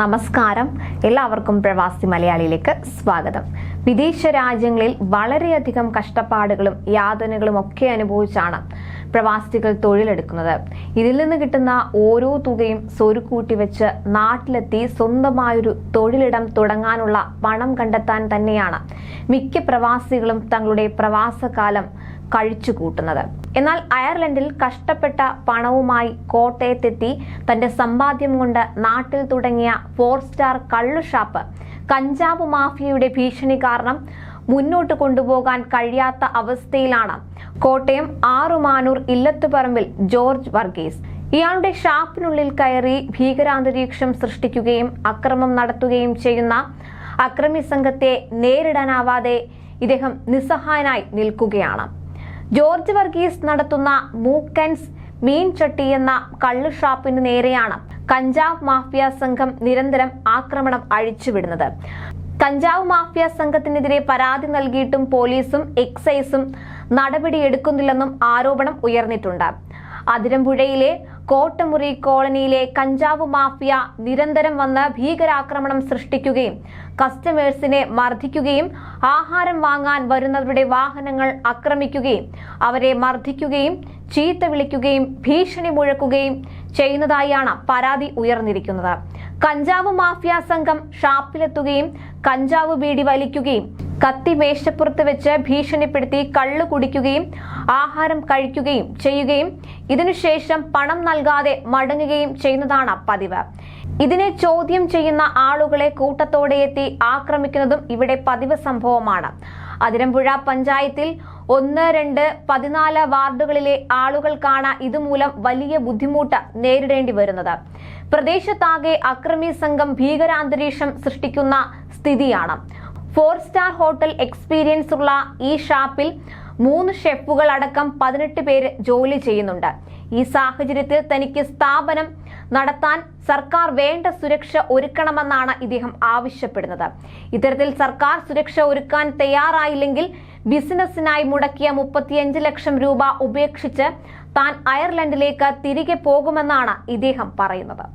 നമസ്കാരം. എല്ലാവർക്കും പ്രവാസി മലയാളിയിലേക്ക് സ്വാഗതം. വിദേശ രാജ്യങ്ങളിൽ വളരെയധികം കഷ്ടപ്പാടുകളും യാതനകളും ഒക്കെ അനുഭവിച്ചാണ് പ്രവാസികൾ തൊഴിലെടുക്കുന്നത്. ഇതിൽ നിന്ന് കിട്ടുന്ന ഓരോ തുകയും സ്വരുക്കൂട്ടി വെച്ച് നാട്ടിലെത്തി സ്വന്തമായൊരു തൊഴിലിടം തുടങ്ങാനുള്ള പണം കണ്ടെത്താൻ തന്നെയാണ് മിക്ക പ്രവാസികളും തങ്ങളുടെ പ്രവാസകാലം കഴിച്ചു കൂട്ടുന്നത് എന്നാൽ അയർലൻഡിൽ കഷ്ടപ്പെട്ട പണവുമായി കോട്ടയത്തെത്തി തന്റെ സമ്പാദ്യം കൊണ്ട് നാട്ടിൽ തുടങ്ങിയ ഫോർ സ്റ്റാർ കള്ളു ഷാപ്പ് കഞ്ചാവ് മാഫിയയുടെ ഭീഷണി കാരണം മുന്നോട്ട് കൊണ്ടുപോകാൻ കഴിയാത്ത അവസ്ഥയിലാണ്. കോട്ടയം ആറുമാനൂർ ഇല്ലത്തുപറമ്പിൽ ജോർജ് വർഗീസ്. ഇയാളുടെ ഷാപ്പിനുള്ളിൽ കയറി ഭീകരാന്തരീക്ഷം സൃഷ്ടിക്കുകയും അക്രമം നടത്തുകയും ചെയ്യുന്ന അക്രമി സംഘത്തെ നേരിടാനാവാതെ ഇദ്ദേഹം നിസ്സഹായനായി നിൽക്കുകയാണ്. ജോർജ് വർഗീസ് നടത്തുന്ന മൂക്കൻസ് മീൻ ചട്ടി എന്ന കള്ളു ഷാപ്പിന് നേരെയാണ് കഞ്ചാവ് മാഫിയ സംഘം നിരന്തരം ആക്രമണം അഴിച്ചുവിടുന്നത്. കഞ്ചാവ് മാഫിയ സംഘത്തിനെതിരെ പരാതി നൽകിയിട്ടും പോലീസും എക്സൈസും നടപടിയെടുക്കുന്നില്ലെന്നും ആരോപണം ഉയർന്നിട്ടുണ്ട്. അതിരമ്പുഴയിലെ കോട്ടമുറി കോളനിയിലെ കഞ്ചാവ് മാഫിയ നിരന്തരം വന്ന് ഭീകരാക്രമണം സൃഷ്ടിക്കുകയും കസ്റ്റമേഴ്സിനെ മർദ്ദിക്കുകയും ആഹാരം വാങ്ങാൻ വരുന്നവരുടെ വാഹനങ്ങൾ ആക്രമിക്കുകയും അവരെ മർദ്ദിക്കുകയും ചീത്ത വിളിക്കുകയും ഭീഷണി മുഴക്കുകയും ചെയ്യുന്നതായാണ് പരാതി ഉയർന്നിരിക്കുന്നത്. കഞ്ചാവ് മാഫിയ സംഘം ഷാപ്പിലെത്തുകയും കഞ്ചാവ് ബീഡി വലിക്കുകയും കത്തി മേശപ്പുറത്ത് വെച്ച് ഭീഷണിപ്പെടുത്തി കള്ള് കുടിക്കുകയും ആഹാരം കഴിക്കുകയും ചെയ്യുകയും ഇതിനുശേഷം പണം നൽകാതെ മടങ്ങുകയും ചെയ്യുന്നതാണ് പതിവ്. ഇതിനെ ചോദ്യം ചെയ്യുന്ന ആളുകളെ കൂട്ടത്തോടെ എത്തി ആക്രമിക്കുന്നതും ഇവിടെ പതിവ് സംഭവമാണ്. അതിരമ്പുഴ പഞ്ചായത്തിൽ ഒന്ന് രണ്ട് പതിനാല് വാർഡുകളിലെ ആളുകൾക്കാണ് ഇതുമൂലം വലിയ ബുദ്ധിമുട്ട് നേരിടേണ്ടി വരുന്നത്. പ്രദേശത്താകെ അക്രമി സംഘം ഭീകരാന്തരീക്ഷം സൃഷ്ടിക്കുന്ന സ്ഥിതിയാണ്. ഫോർ സ്റ്റാർ ഹോട്ടൽ എക്സ്പീരിയൻസ് ഉള്ള ഈ ഷാപ്പിൽ മൂന്ന് ഷെഫുകൾ അടക്കം പതിനെട്ട് പേര് ജോലി ചെയ്യുന്നുണ്ട്. ഈ സാഹചര്യത്തിൽ തനിക്ക് സ്ഥാപനം നടത്താൻ സർക്കാർ വേണ്ട സുരക്ഷ ഒരുക്കണമെന്നാണ് ഇദ്ദേഹം ആവശ്യപ്പെടുന്നത്. ഇത്തരത്തിൽ സർക്കാർ സുരക്ഷ ഒരുക്കാൻ തയ്യാറായില്ലെങ്കിൽ ബിസിനസ്സിനായി മുടക്കിയ മുപ്പത്തിയഞ്ച് ലക്ഷം രൂപ ഉപേക്ഷിച്ച് താൻ അയർലൻഡിലേക്ക് തിരികെ പോകുമെന്നാണ് ഇദ്ദേഹം പറയുന്നത്.